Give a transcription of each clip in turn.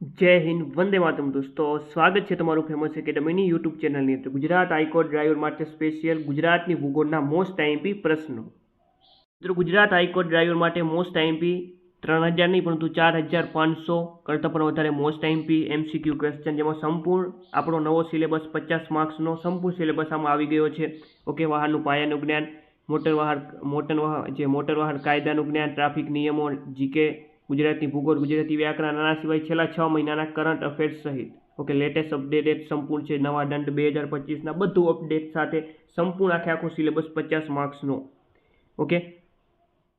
જય હિન્દ, વંદે માતમ દોસ્તો. સ્વાગત છે તમારું ફેમસ એકેડમીની યુટ્યુબ ચેનલની અંદર. ગુજરાત હાઈકોર્ટ ડ્રાઈવર માટે સ્પેશિયલ ગુજરાતની ભૂગોળના મોસ્ટ આઈએમપી પ્રશ્નો. મિત્રો, ગુજરાત હાઈકોર્ટ ડ્રાઈવર માટે મોસ્ટ આઈએમપી ત્રણ હજાર નહીં, પરંતુ ચાર હજાર પાંચસો કરતાં પણ વધારે મોસ્ટ આઈએમપી એમસીક્યુ ક્વેશ્ચન જેમાં સંપૂર્ણ આપણો નવો સિલેબસ પચાસ માર્ક્સનો સંપૂર્ણ સિલેબસ આમાં આવી ગયો છે. ઓકે, વાહનનું પાયાનું જ્ઞાન, મોટર વાહન મોટર વાહન, જે મોટર વાહન કાયદાનું જ્ઞાન ટ્રાફિક નિયમો જીકે ગુજરાતી ભૂગોળ, ગુજરાતી વ્યાકરણ આના સિવાય છેલ્લા છ મહિનાના કરંટ અફેર્સ સહિત. ઓકે લેટેસ્ટ અપડેટેડ સંપૂર્ણ છે. નવા દંડ બે હજાર પચીસના બધું અપડેટ સાથે સંપૂર્ણ આખે આખો સિલેબસ પચાસ માર્ક્સનો ઓકે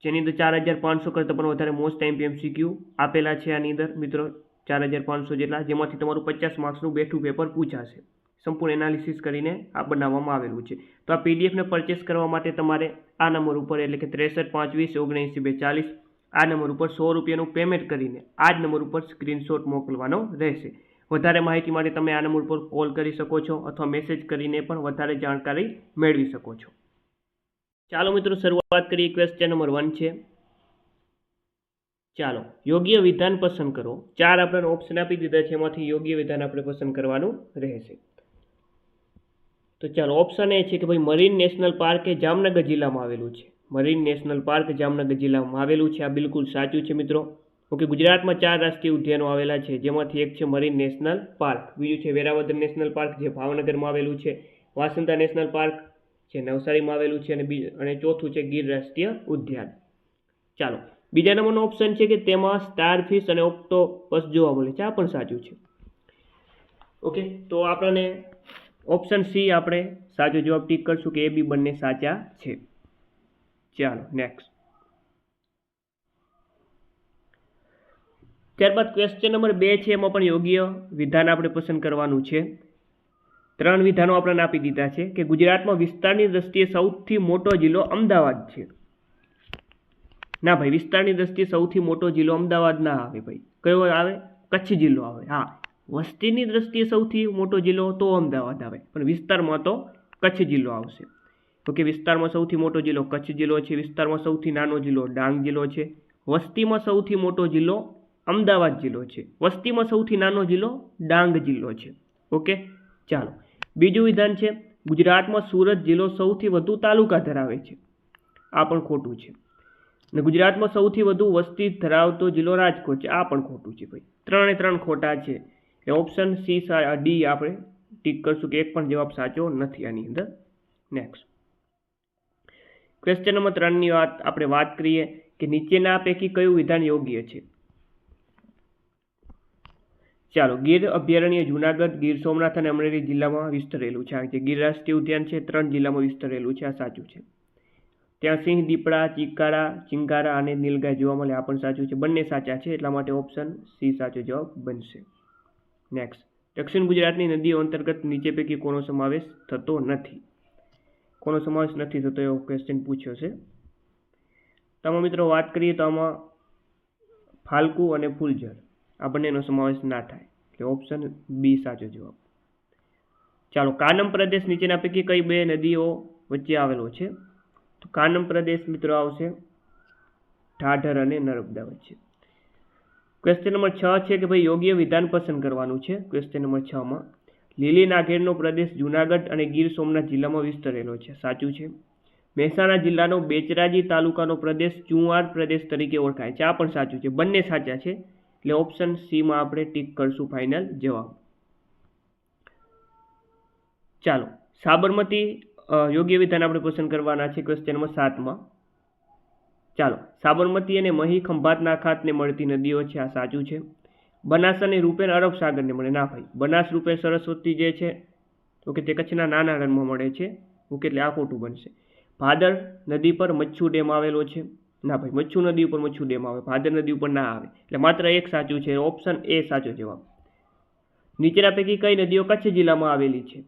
જેની અંદર ચાર હજાર પાંચસો કરતાં પણ વધારે મોસ્ટ ટાઈમ એમસીક્યુ આપેલા છે આની અંદર. મિત્રો, ચાર હજાર પાંચસો જેટલા, જેમાંથી તમારું પચાસ માર્ક્સનું બેઠું પેપર પૂછાશે. સંપૂર્ણ એનાલિસિસ કરીને આ બનાવવામાં આવેલું છે. તો આ પીડીએફને પરચેસ કરવા માટે તમારે આ નંબર ઉપર એટલે કે ત્રેસઠ પાંચ વીસ ઓગણએંસી બે ચાલીસ આ નંબર ઉપર સો રૂપિયાનું પેમેન્ટ કરીને આ જ નંબર ઉપર સ્ક્રીનશોટ મોકલવાનો રહેશે. વધારે માહિતી માટે તમે આ નંબર ઉપર કોલ કરી શકો છો અથવા મેસેજ કરીને પણ વધારે જાણકારી મેળવી શકો છો. ચાલો મિત્રો, શરૂઆત કરીએ ક્વેશ્ચન નંબર વન છે. ચાલો, યોગ્ય વિધાન પસંદ કરો. ચાર આપણે ઓપ્શન આપી દીધા છે, એમાંથી યોગ્ય વિધાન આપણે પસંદ કરવાનું રહેશે. તો ચાલો ઓપ્શન એ છે કે ભાઈ, મરીન નેશનલ પાર્ક એ જામનગર જિલ્લામાં આવેલું છે. મરીન નેશનલ પાર્ક જામનગર જિલ્લામાં આવેલું છે. આ બિલકુલ સાચું છે મિત્રો. ઓકે, ગુજરાતમાં ચાર રાષ્ટ્રીય ઉદ્યાનો આવેલા છે. જેમાંથી એક છે મરીન નેશનલ પાર્ક બીજું છે વેરાવદર નેશનલ પાર્ક જે ભાવનગરમાં આવેલું છે. વાસંતા નેશનલ પાર્ક જે નવસારીમાં આવેલું છે. અને બીજું અને ચોથું છે ગીર રાષ્ટ્રીય ઉદ્યાન. ચાલો, બીજા નંબરનો ઓપ્શન છે કે તેમાં સ્ટારફિશ અને ઓક્ટોપસ જોવા મળે છે. આ પણ સાચું છે. ઓકે, તો આપણને ઓપ્શન સી આપણે સાચો જવાબ ટીક કરશું કે એ બી બંને સાચા છે. ચાલો નેક્સ્ટ ત્યારબાદ ક્વેશ્ચન નંબર બે છે, એમાં પણ યોગ્ય વિધાન આપણે પસંદ કરવાનું છે. ત્રણ વિધાનો આપણને આપી દીધા છે કે ગુજરાતમાં વિસ્તારની દ્રષ્ટિએ સૌથી મોટો જિલ્લો અમદાવાદ છે. ના ભાઈ, વિસ્તારની દ્રષ્ટિએ સૌથી મોટો જિલ્લો અમદાવાદ ના આવે ભાઈ. કયો આવે? કચ્છ જિલ્લો આવે. હા. વસ્તીની દ્રષ્ટિએ સૌથી મોટો જિલ્લો તો અમદાવાદ આવે. પણ વિસ્તારમાં તો કચ્છ જિલ્લો આવશે. ઓકે વિસ્તારમાં સૌથી મોટો જિલ્લો કચ્છ જિલ્લો છે, વિસ્તારમાં સૌથી નાનો જિલ્લો ડાંગ જિલ્લો છે, વસ્તીમાં સૌથી મોટો જિલ્લો અમદાવાદ જિલ્લો છે, વસ્તીમાં સૌથી નાનો જિલ્લો ડાંગ જિલ્લો છે. ઓકે, ચાલો. બીજું વિધાન છે, ગુજરાતમાં સુરત જિલ્લો સૌથી વધુ તાલુકા ધરાવે છે. આ પણ ખોટું છે. અને ગુજરાતમાં સૌથી વધુ વસ્તી ધરાવતો જિલ્લો રાજકોટ છે. આ પણ ખોટું છે ભાઈ. ત્રણે ત્રણ ખોટા છે. એ ઓપ્શન સી ડી આપણે ટીક કરશું કે એક પણ જવાબ સાચો નથી આની અંદર. નેક્સ્ટ ક્વેશ્ચન નંબર ત્રણની વાત આપણે વાત કરીએ કે નીચેના પૈકી કયું વિધાન યોગ્ય છે? ચાલો, ગીર અભયારણ્ય જુનાગઢ, ગીર સોમનાથ અને અમરેલી જિલ્લામાં વિસ્તરેલું છે. આ જે ગીર રાષ્ટ્રીય ઉદ્યાન છે, ત્રણ જિલ્લામાં વિસ્તરેલું છે, આ સાચું છે. ત્યાં સિંહ, દીપડા ચિકારા ચિંકારા અને નીલગાય જોવા મળે, આ પણ સાચું છે. બંને સાચા છે, એટલા માટે ઓપ્શન સી સાચો જવાબ બનશે. નેક્સ્ટ દક્ષિણ ગુજરાતની નદીઓ અંતર્ગત નીચે પૈકી કોનો સમાવેશ થતો નથી? કોનો સમાવેશ નથી થતો એવો ક્વેશ્ચન પૂછ્યો છે. તમામ મિત્રો વાત કરીએ તો આમાં ફાલ્કુ અને ફૂલઝર, આ બંનેનો સમાવેશ ના થાય. એટલે ઓપ્શન બી સાચો જવાબ. ચાલો, કાનમ પ્રદેશ નીચેના પૈકી કઈ બે નદીઓ વચ્ચે આવેલો છે? તો કાનમ પ્રદેશ મિત્રો આવશે ઢાઢર અને નર્મદા વચ્ચે. ક્વેશ્ચન નંબર છ છે કે ભાઈ યોગ્ય વિધાન પસંદ કરવાનું છે? ક્વેશ્ચન નંબર છમાં લીલી નાગેરનો પ્રદેશ જુનાગઢ અને ગીર સોમનાથ જિલ્લામાં વિસ્તરેલો છે. સાચું છે. મહેસાણા જિલ્લાનો બેચરાજી તાલુકાનો પ્રદેશ ચુંવાર પ્રદેશ તરીકે ઓળખાય છે. આ પણ સાચું છે. બંને સાચા છે. એટલે ઓપ્શન સીમાં આપણે ટીક કરશું ફાઇનલ જવાબ. ચાલો. સાબરમતી યોગ્ય વિધાન આપણે પસંદ કરવાના છે ક્વેશ્ચન નંબર સાતમાં. ચાલો. સાબરમતી અને મહી ખંભાતના ખાતને મળતી નદીઓ છે. આ સાચું છે. બનાસ અને રૂપેન અરબ સાગરને મળે. ના ભાઈ, બનાસ રૂપે સરસ્વતી જે છે, તો કે તે કચ્છના નાના રણમાં મળે છે ઓકે એટલે આ ખોટું બનશે. ભાદર નદી પર મચ્છુ ડેમ આવેલો છે. ના ભાઈ, મચ્છુ નદી ઉપર મચ્છુ ડેમ આવે, ભાદર નદી ઉપર ના આવે. એટલે માત્ર એક સાચું છે ઓપ્શન એ સાચો જવાબ. નીચેના પૈકી કઈ નદીઓ કચ્છ જિલ્લામાં આવેલી છે?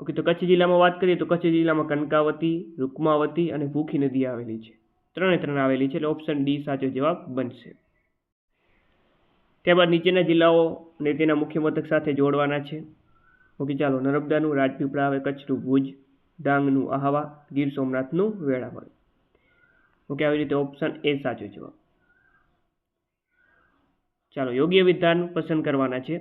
ઓકે, તો કચ્છ જિલ્લામાં વાત કરીએ તો કચ્છ જિલ્લામાં કનકાવતી, રૂકમાવતી અને ભૂખી નદી આવેલી છે. ત્રણે ત્રણ આવેલી છે, એટલે ઓપ્શન ડી સાચો જવાબ બનશે. ત્યારબાદ નીચેના જિલ્લાઓને તેના મુખ્ય મથક સાથે જોડવાના છે. ઓકે, ચાલો. નર્મદાનું રાજપીપળા આવે કચ્છનું ભુજ, ડાંગનું આહવા, ગીર સોમનાથનું વેળાવળ. ઓકે, આવી રીતે ઓપ્શન એ સાચો જવાબ. ચાલો, યોગ્ય વિધાન પસંદ કરવાના છે.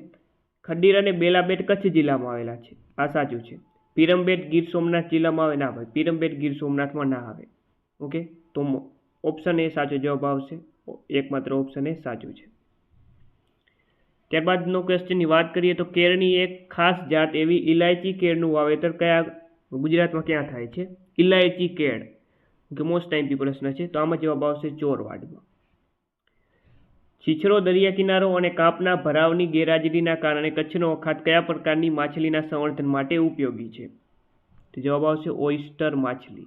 ખડીર અને બેલાબેટ કચ્છ જિલ્લામાં આવેલા છે. આ સાચું છે. પીરમબેટ ગીર સોમનાથ જિલ્લામાં આવે, ના આવે પીરમબેટ ગીર સોમનાથમાં ના આવે. ઓકે, તો ઓપ્શન એ સાચો જવાબ આવશે. એકમાત્ર ઓપ્શન એ સાચું છે. ત્યારબાદનો ક્વેશ્ચનની વાત કરીએ તો કેળની એક ખાસ જાત એવી ઇલાયચી કેળનું વાવેતર કયા ગુજરાતમાં ક્યાં થાય છે? ઇલાયચી કેળ, કે મોસ્ટ ટાઈમ પ્રશ્ન છે. તો આમાં જવાબ આવશે ચોરવાડમાં. છીછરો દરિયા કિનારો અને કાપના ભરાવની ગેરહાજરીના કારણે કચ્છનો અખાત કયા પ્રકારની માછલીના સંવર્ધન માટે ઉપયોગી છે? તો જવાબ આવશે ઓઇસ્ટર માછલી.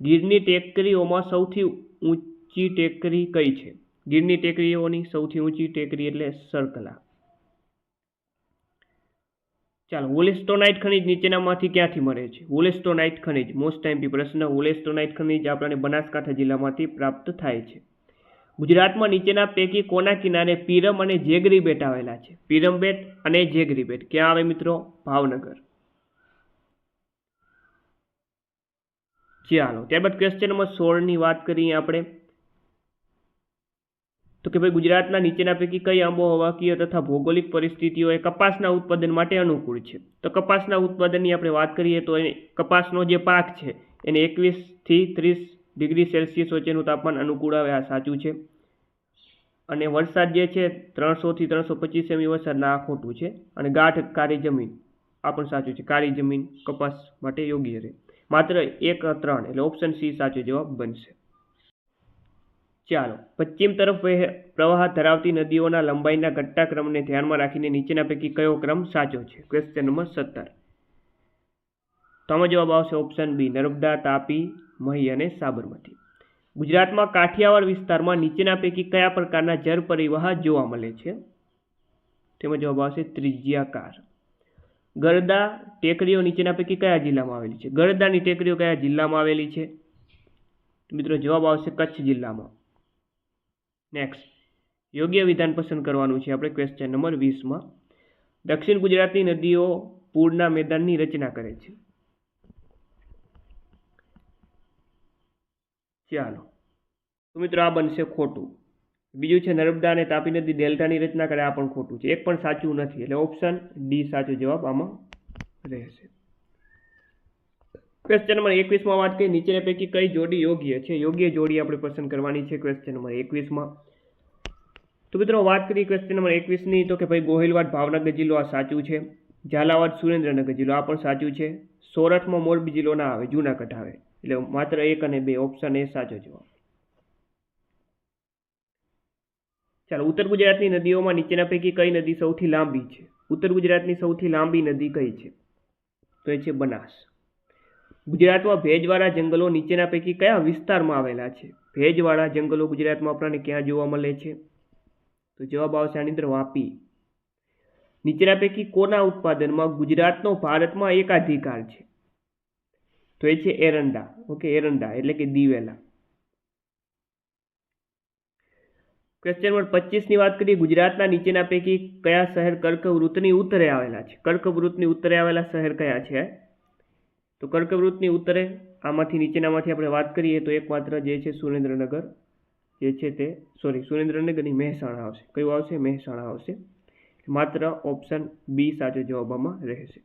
ગીરની ટેકરીઓમાં સૌથી ઊંચી ટેકરી કઈ છે? ગીરની ટેકરીઓની સૌથી ઊંચી ટેકરી એટલે સરકલા. ચાલો, વોલેસ્ટોનાઇટ ખનિજ નીચેનામાંથી ક્યાંથી મળે છે? વોલેસ્ટોનાઇટ ખનિજ મોસ્ટ ટાઈમ પ્રશ્ન, વોલેસ્ટોનાઇટ ખનિજ આપણને બનાસકાંઠા જિલ્લામાંથી પ્રાપ્ત થાય છે. ગુજરાતમાં નીચેના પૈકી કોના કિનારે પીરમ અને જેગરી બેટ આવેલા છે? પીરમ બેટ અને જેગરી બેટ ક્યાં આવે મિત્રો? ભાવનગર. ચાલો, ત્યારબાદ ક્વેશ્ચન નંબર સોળની વાત કરીએ આપણે. તો કે ભાઈ ગુજરાતના નીચેના પૈકી કઈ આબોહવાકીય તથા ભૌગોલિક પરિસ્થિતિઓ એ કપાસના ઉત્પાદન માટે અનુકૂળ છે? તો કપાસના ઉત્પાદનની આપણે વાત કરીએ તો એ કપાસનો જે પાક છે, એને એકવીસથી ત્રીસ ડિગ્રી સેલ્સિયસ વચ્ચેનું તાપમાન અનુકૂળ આવે, આ સાચું છે. અને વરસાદ જે છે, ત્રણસોથી ત્રણસો પચીસ સેમી વરસાદના આ ખોટું છે. અને ગાઢ કાળી જમીન, આ પણ સાચું છે. કાળી જમીન કપાસ માટે યોગ્ય રહે. માત્ર એક ત્રણ, એટલે ઓપ્શન સી સાચો જવાબ બનશે. ચાલો, પશ્ચિમ તરફ પ્રવાહ ધરાવતી નદીઓના લંબાઈના ઘટતા ક્રમને ધ્યાનમાં રાખીને નીચેના પૈકી કયો ક્રમ સાચો છે? ક્વેશ્ચન નંબર સત્તર. તો આમાં જવાબ આવશે ઓપ્શન બી નર્મદા, તાપી, મહી અને સાબરમતી. ગુજરાતમાં કાઠિયાવાડ વિસ્તારમાં નીચેના પૈકી કયા પ્રકારના જળ પરિવાહ જોવા મળે છે? તેમાં જવાબ આવશે ત્રિજ્યાકાર. ગરદા ટેકરીઓ નીચેના પૈકી કયા જિલ્લામાં આવેલી છે? ગરદાની ટેકરીઓ કયા જિલ્લામાં આવેલી છે? મિત્રો, જવાબ આવશે કચ્છ જિલ્લામાં. નેક્સ્ટ યોગ્ય વિધાન પસંદ કરવાનું છે આપણે ક્વેશ્ચન નંબર વીસમાં. દક્ષિણ ગુજરાતની નદીઓ પૂરના મેદાનની રચના કરે છે. ચાલો. તો મિત્રો આ બનશે ખોટું. બીજું છે નર્મદા અને તાપી નદી ડેલ્ટાની રચના કરે, આ પણ ખોટું છે. એક પણ સાચું નથી, એટલે ઓપ્શન ડી સાચો જવાબ આમાં રહેશે. ક્વેશ્ચન નંબર એકવીસમાં વાત કરીએ નીચેના પૈકી કઈ જોડી યોગ્ય છે? યોગ્ય જોડી આપણે પસંદ કરવાની છે ક્વેશ્ચન નંબર એકવીસમાં તો મિત્રો વાત કરીએ ક્વેશ્ચન નંબર એકવીસની તો કે ભાઈ ગોહિલવાડ ભાવનગર જિલ્લો આ સાચું છે? ઝાલાવાડ સુરેન્દ્રનગર જિલ્લો આ પણ સાચું છે? સોરઠમાં મોરબી જિલ્લો ના આવે, જુનાગઢ આવે. એટલે માત્ર એક અને બે ઓપ્શન એ સાચો જવાબ. ચાલો, ઉત્તર ગુજરાતની નદીઓમાં નીચેના પૈકી કઈ નદી સૌથી લાંબી છે? ઉત્તર ગુજરાતની સૌથી લાંબી નદી કઈ છે? તો એ છે બનાસ. ગુજરાતમાં ભેજવાળા જંગલો નીચેના પૈકી કયા વિસ્તારમાં આવેલા છે? ભેજવાળા જંગલો ગુજરાતમાં આપણને ક્યાં જોવા મળે છે? તો જવાબ આવશે આની અંદર વાપી. નીચેના પૈકી કોના ઉત્પાદનમાં ગુજરાતનો ભારતમાં એકાધિકાર છે? તો એ છે એરંડા. ઓકે એરંડા, એટલે કે દિવેલા. ક્વેશ્ચન નંબર પચીસની વાત કરીએ, ગુજરાતના નીચેના પૈકી કયા શહેર કર્કવૃતની ઉત્તરે આવેલા છે? કર્કવૃતની ઉત્તરે આવેલા શહેર કયા છે? તો કર્કવૃતની ઉત્તરે આમાંથી નીચેનામાંથી આપણે વાત કરીએ તો એકમાત્ર જે છે સુરેન્દ્રનગર, જે છે તે સોરી સુરેન્દ્રનગરની મહેસાણા આવશે. કયું આવશે? મહેસાણા આવશે. માત્ર ઓપ્શન બી સાચો જવાબ આમાં રહેશે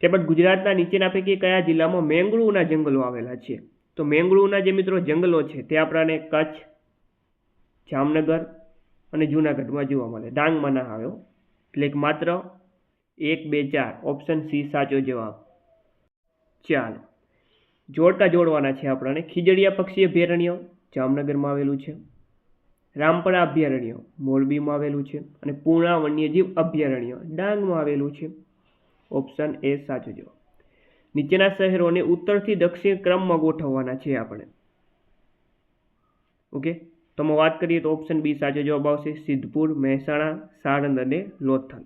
ત્યારબાદ ગુજરાતના નીચેના પૈકી કયા જિલ્લામાં મેંગળુના જંગલો આવેલા છે? તો મેંગળુના જે મિત્રો જંગલો છે તે આપણાને કચ્છ, જામનગર અને જૂનાગઢમાં જોવા મળે. ડાંગમાં ના આવ્યો. એટલે માત્ર એક બે ચાર. ઓપ્શન સી સાચો જવાબ. ચાલો. જોડકા જોડવાના છે આપણને. ખીજડીયા પક્ષી અભયારણ્ય જામનગરમાં આવેલું છે. રામપરા અભયારણ્ય મોરબીમાં આવેલું છે અને પૂર્ણા વન્યજીવ અભયારણ્ય ડાંગમાં આવેલું છે. ઓપ્શન એ સાચો જવાબ. નીચેના શહેરોને ઉત્તરથી દક્ષિણ ક્રમમાં ગોઠવવાના છે આપણે. ઓકે? તો વાત કરીએ તો ઓપ્શન બી સાચો જવાબ આવશે. સિદ્ધપુર, મહેસાણા, સાણંદ અને લોથલ.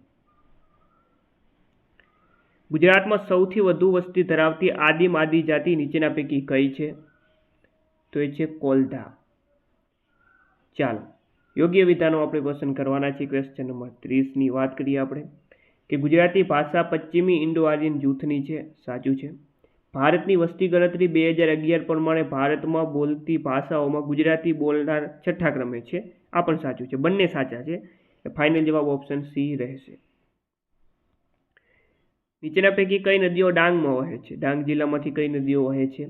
ગુજરાતમાં સૌથી વધુ વસ્તી ધરાવતી આદિમ જાતિ નીચેના પૈકી કઈ છે? તો એ છે કોલધા. ચાલો, યોગ્ય વિધાનો આપણે પસંદ કરવાના છે. ક્વેશ્ચન નંબર ત્રીસની વાત કરીએ આપણે, કે ગુજરાતી ભાષા પશ્ચિમી ઇન્ડો આર્યન જૂથની છે. સાચું છે. ભારતની વસ્તી ગણતરી બે હજાર અગિયાર પ્રમાણે ભારતમાં બોલતી ભાષાઓમાં ગુજરાતી બોલનાર છઠ્ઠા ક્રમે છે. આ પણ સાચું છે. બંને સાચા છે. ફાઇનલ જવાબ ઓપ્શન સી રહેશે. નીચેના પૈકી કઈ નદીઓ ડાંગમાં વહે છે? ડાંગ જિલ્લામાંથી કઈ નદીઓ વહે છે?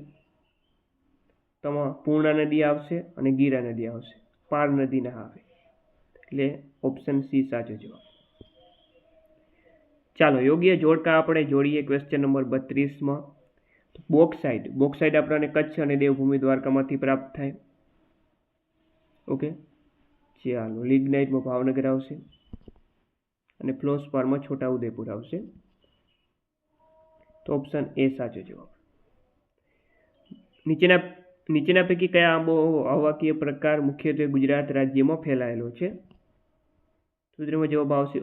તમામ પૂર્ણા નદી આવશે અને ગીરા નદી આવશે. પાર નદી ના આવે. એટલે ઓપ્શન સી સાચો જવાબ. ચાલો, યોગ્ય જોડકા આપણે જોડીએ ક્વેશ્ચન નંબર બત્રીસમાં. બોક્સાઇડ બોક્સાઇડ આપણને કચ્છ અને દેવભૂમિ દ્વારકામાંથી પ્રાપ્ત થાય. ઓકે? ચાલો, લિગ્નાઇટમાં ભાવનગર આવશે અને ફ્લોસ્પારમાં છોટાઉદેપુર આવશે. તો ઓપ્શન એ સાચો જવાબ. નીચેના નીચેના પૈકી કયા આંબો આબોહવાકીય પ્રકાર મુખ્યત્વે ગુજરાત રાજ્યમાં ફેલાયેલો છે? સૂત્રમાં જવાબ આવશે,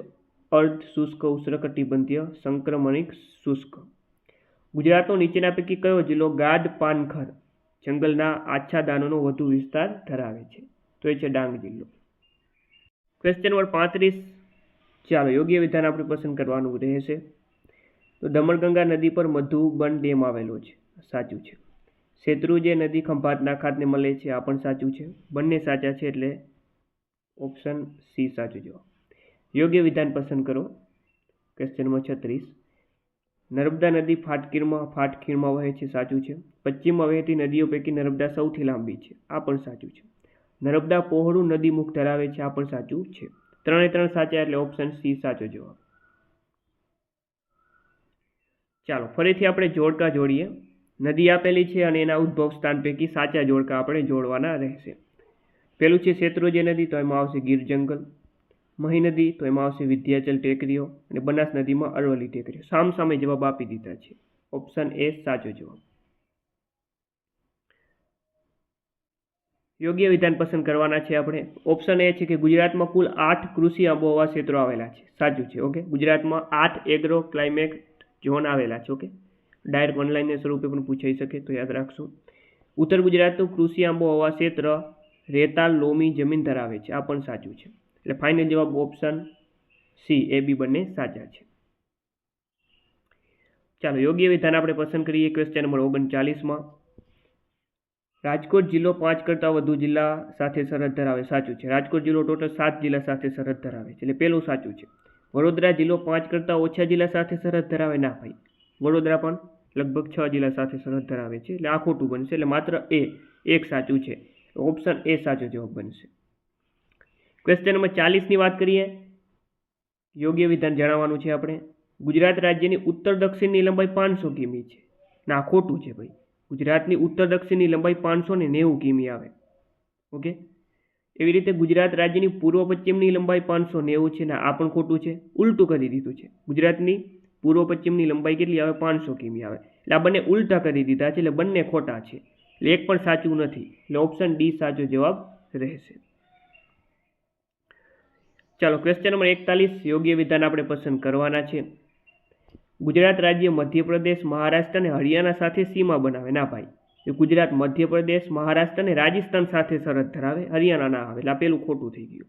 અર્ધ શુષ્ક ઉષ્ણકટિબંધીય સંક્રમણિક, શુષ્ક. ગુજરાતનો નીચેના પૈકી કયો જિલ્લો ગાઢ પાનખર, જંગલના આચ્છાદાનોનો વધુ વિસ્તાર ધરાવે છે? તો એ છે ડાંગ જિલ્લો. ક્વેશ્ચન નંબર પાંત્રીસ. ચાલો, યોગ્ય વિધાન આપણે પસંદ કરવાનું રહેશે. તો દમણગંગા નદી પર મધુબન ડેમ આવેલો છે. સાચું છે. શેત્રુંજય નદી ખંભાતના ખાતને મળે છે, આ પણ સાચું છે. બંને સાચા છે એટલે ઓપ્શન સી સાચું જવાબ. યોગ્ય વિધાન પસંદ કરો. ક્વેશ્ચન નંબર છત્રીસ. નર્મદા નદી ફાટકીરમાં, ફાટખીણમાં વહે છે, સાચું છે. પશ્ચિમમાં વહેતી નદીઓ પૈકી નર્મદા સૌથી લાંબી છે, આ પણ સાચું છે. નર્મદા પહોળું નદી મુખ ધરાવે છે, આ પણ સાચું છે. ત્રણે ત્રણ સાચા એટલે ઓપ્શન સી સાચો જવાબ. ચાલો, ફરીથી આપણે જોડકા જોડીએ. નદી આપેલી છે અને એના ઉદ્ભવ સ્થાન પૈકી સાચા જોડકા આપણે જોડવાના રહેશે. પેલું છે શેત્રુંજય નદી, તો એમાં આવશે ગીર જંગલ. મહી નદી, તો એમાં આવશે વિદ્યાચલ ટેકરીઓ. અને બનાસ નદીમાં અરવલી ટેકરીઓ. સામ સામે જવાબ આપી દીધા છે. ઓપ્શન એ, સાચો જવાબ. યોગ્ય વિધાન પસંદ કરવાના છે આપણે. ઓપ્શન એ છે કે ગુજરાતમાં કુલ આઠ કૃષિ આબોહવા ક્ષેત્રો આવેલા છે. સાચું છે, ઓકે? ગુજરાતમાં આઠ એગ્રો ક્લાઇમેટ ઝોન આવેલા. છે ઓકે ડાયરેક્ટ ઓનલાઈનના સ્વરૂપે પણ પૂછાઈ શકે, તો યાદ રાખશો. ઉત્તર ગુજરાતનું કૃષિ આંબો હવા ક્ષેત્ર રેતાળ લોમી જમીન ધરાવે છે. આ પણ સાચું છે. એટલે ફાઇનલ જવાબ ઓપ્શન સી એ બી બંને સાચા છે. ચાલો, યોગ્ય વિધાન આપણે પસંદ કરીએ ક્વેશ્ચન નંબર ઓગણચાલીસમાં. રાજકોટ જિલ્લો પાંચ કરતાં વધુ જિલ્લા સાથે સરહદ ધરાવે. સાચું છે. રાજકોટ જિલ્લો ટોટલ સાત જિલ્લા સાથે સરહદ ધરાવે છે. એટલે પહેલું સાચું છે. વડોદરા જિલ્લો પાંચ કરતાં ઓછા જિલ્લા સાથે સરહદ ધરાવે ના ભાઈ વડોદરા પણ લગભગ છ જિલ્લા સાથે સરહદ ધરાવે છે. એટલે આ ખોટું બનશે. એટલે માત્ર એ, એક સાચું છે. ઓપ્શન એ સાચો જવાબ બનશે. ક્વેશ્ચન નંબર ચાલીસની વાત કરીએ. યોગ્ય વિધાન જણાવવાનું છે આપણે. ગુજરાત રાજ્યની ઉત્તર દક્ષિણની લંબાઈ પાંચસો કિમી છે. ના ખોટું છે ભાઈ. ગુજરાતની ઉત્તર દક્ષિણની લંબાઈ પાંચસો ને નેવું કિમી આવે. ઓકે? એવી રીતે ગુજરાત રાજ્યની પૂર્વ પશ્ચિમની લંબાઈ પાંચસો નેવું છે ને આ પણ ખોટું છે. ઉલટું કરી દીધું છે. ગુજરાતની પૂર્વ પશ્ચિમની લંબાઈ કેટલી આવે? પાંચસો કિમી આવે. એટલે આ બંને ઉલટા કરી દીધા છે, એટલે બંને ખોટા છે. એટલે એક પણ સાચું નથી. એટલે ઓપ્શન ડી સાચો જવાબ રહેશે. ચાલો ક્વેશ્ચન નંબર એકતાલીસ, યોગ્ય વિધાન આપણે પસંદ કરવાના છે. ગુજરાત રાજ્ય મધ્યપ્રદેશ, મહારાષ્ટ્ર અને હરિયાણા સાથે સીમા બનાવે. ના ભાઈ. એ ગુજરાત, મધ્યપ્રદેશ, મહારાષ્ટ્ર અને રાજસ્થાન સાથે સરહદ ધરાવે હરિયાણાના આવે, એટલે પેલું ખોટું થઈ ગયું.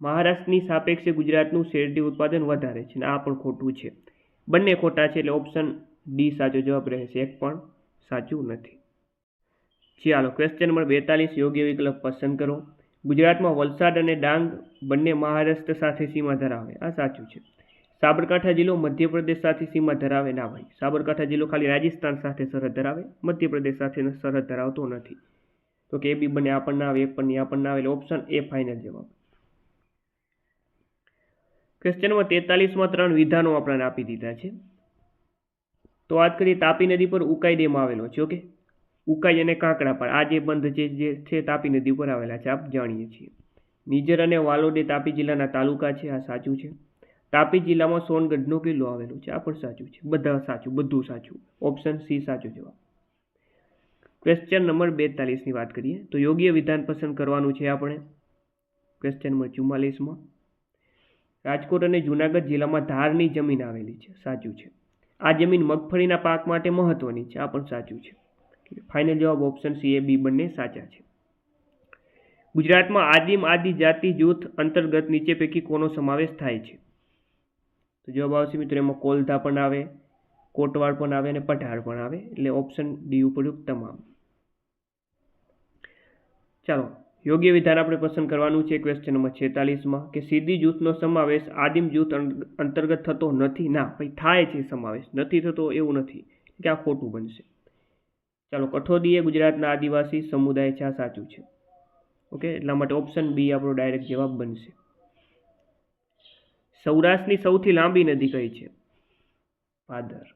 મહારાષ્ટ્રની સાપેક્ષે ગુજરાતનું શેરડી ઉત્પાદન વધારે છે અને આ પણ ખોટું છે. બંને ખોટા છે, એટલે ઓપ્શન ડી સાચો જવાબ રહેશે, એક પણ સાચું નથી. ચાલો ક્વેશ્ચન નંબર બેતાલીસ, યોગ્ય વિકલ્પ પસંદ કરો. ગુજરાતમાં વલસાડ અને ડાંગ બંને મહારાષ્ટ્ર સાથે સીમા ધરાવે, આ સાચું છે. સાબરકાંઠા જિલ્લો મધ્યપ્રદેશ સાથે સીમા ધરાવે ના હોય. સાબરકાંઠા જિલ્લો ખાલી રાજસ્થાન સાથે સરહદ ધરાવે, મધ્યપ્રદેશ સાથે સરહદ ધરાવતો નથી. તો કે બી બંને, આ પણ ના આવે, એક પણ આપણને આવે એટલે ઓપ્શન એ ફાઇનલ જવાબ. ક્વેશ્ચનમાં તેતાલીસમાં ત્રણ વિધાનો આપણને આપી દીધા છે. તો વાત કરીએ તાપી નદી પર ઉકાઈ ડેમ આવેલો છે, ઓકે? ઉકાઈ અને કાંકરા પર. આ જે બંધ જે છે તાપી નદી ઉપર આવેલા છે, આપ જાણીએ છીએ. નિજર અને વાલોડે તાપી જિલ્લાના તાલુકા છે, આ સાચું છે. તાપી જિલ્લામાં સોનગઢનો કિલ્લો આવેલો છે. આ પણ સાચું છે. બધા સાચું, બધું સાચું. ઓપ્શન સી સાચો જવાબ. ક્વેશ્ચન નંબર બેતાલીસની વાત કરીએ. તો યોગ્ય વિધાન પસંદ કરવાનું છે આપણે? Question number ચુમ્માલીસમાં. રાજકોટ અને જૂનાગઢ જિલ્લામાં ધારની જમીન આવેલી છે. સાચું છે. આ જમીન મગફળીના પાક માટે મહત્વની છે. આ પણ સાચું છે. ફાઇનલ જવાબ ઓપ્શન સી એ બી બંને સાચા છે. ગુજરાતમાં આદિમ આદિ જાતિ જૂથ અંતર્ગત નીચે પૈકી કોનો સમાવેશ થાય છે? તો જવાબ આવશે મિત્રો, એમાં કોલધા પણ આવે કોટવાડ પણ આવે અને પઠાર પણ આવે. એટલે ઓપ્શન ડી ઉપરયુક્ત તમામ. ચાલો, યોગ્ય વિધાન આપણે પસંદ કરવાનું છે ક્વેશ્ચન નંબર છેતાલીસમાં કે સીધી જૂથનો સમાવેશ આદિમ જૂથ અંતર્ગત થતો નથી. ના, ભાઈ, થાય છે સમાવેશ. નથી થતો એવું નથી. કે આ ખોટું બનશે. ચાલો કઠોદી એ ગુજરાતના આદિવાસી સમુદાય છે, આ સાચું છે. ઓકે, એટલા માટે ઓપ્શન બી આપણો ડાયરેક્ટ જવાબ બનશે. સૌરાષ્ટ્રની સૌથી લાંબી નદી કઈ છે? ભાદર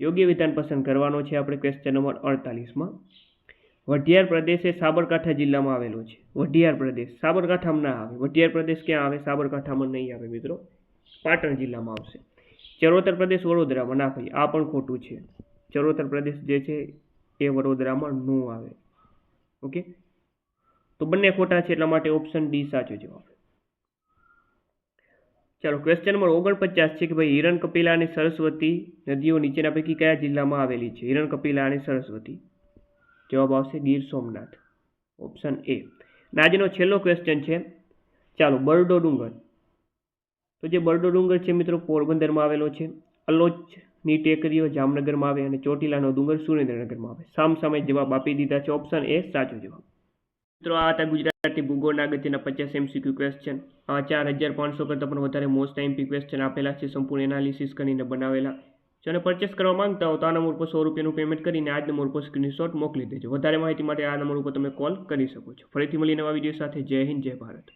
યોગ્ય વિધાન પસંદ કરવાનો છે આપણે ક્વેશ્ચન નંબર અડતાલીસમાં. વઢિયાર પ્રદેશ એ સાબરકાંઠા જિલ્લામાં આવેલો છે. વઢિયાર પ્રદેશ. સાબરકાંઠામાં ના આવે. વઢિયાર પ્રદેશ ક્યાં આવે? સાબરકાંઠામાં નહીં આવે મિત્રો. પાટણ જિલ્લામાં આવશે. ચરોતર પ્રદેશ વડોદરામાં. ના ભાઈ, આ પણ ખોટું છે. ચરોતર પ્રદેશ જે છે એ વડોદરામાં ન આવે. ઓકે? તો બંને ખોટા છે એટલા માટે ઓપ્શન ડી સાચો જવાબ. ચાલો ક્વેશ્ચન નંબર ઓગણપચાસ છે કે ભાઈ હિરણ કપિલા અને સરસ્વતી નદીઓ નીચેના પૈકી કયા જિલ્લામાં આવેલી છે? હિરણ કપિલા અને સરસ્વતી. જવાબ આવશે ગીર સોમનાથ. ઓપ્શન એ આજનો છેલ્લો ક્વેશ્ચન છે. ચાલો બરડો ડુંગર. તો જે બરડો ડુંગર છે મિત્રો પોરબંદરમાં આવેલો છે. અલોચની ટેકરીઓ જામનગરમાં આવે અને ચોટીલાનો ડુંગર સુરેન્દ્રનગરમાં આવે. સામ સામે જવાબ આપી દીધા છે. ઓપ્શન એ સાચો જવાબ. મિત્રો, આ હતા ગુજરાતી ભૂગોળના અગત્યના પચાસ એમસીક્યુ ક્વેશ્ચન આ ચાર હજાર પાંચસો કરતાં પણ વધારે મોસ્ટ એમપી ક્વેશ્ચન આપેલા છે. સંપૂર્ણ એનાલિસિસ કરીને બનાવેલા. જો અને પરચેસ કરવા માંગતા હો તો આ નંબર પર સો રૂપિયાનું પેમેન્ટ કરીને આ જ નંબર પર સ્ક્રીનશોટ મોકલી દેજો. વધારે માહિતી માટે આ નંબર ઉપર તમે કોલ કરી શકો છો. ફરીથી મળી નવા વીડિયો સાથે. જય હિન્દ, જય ભારત.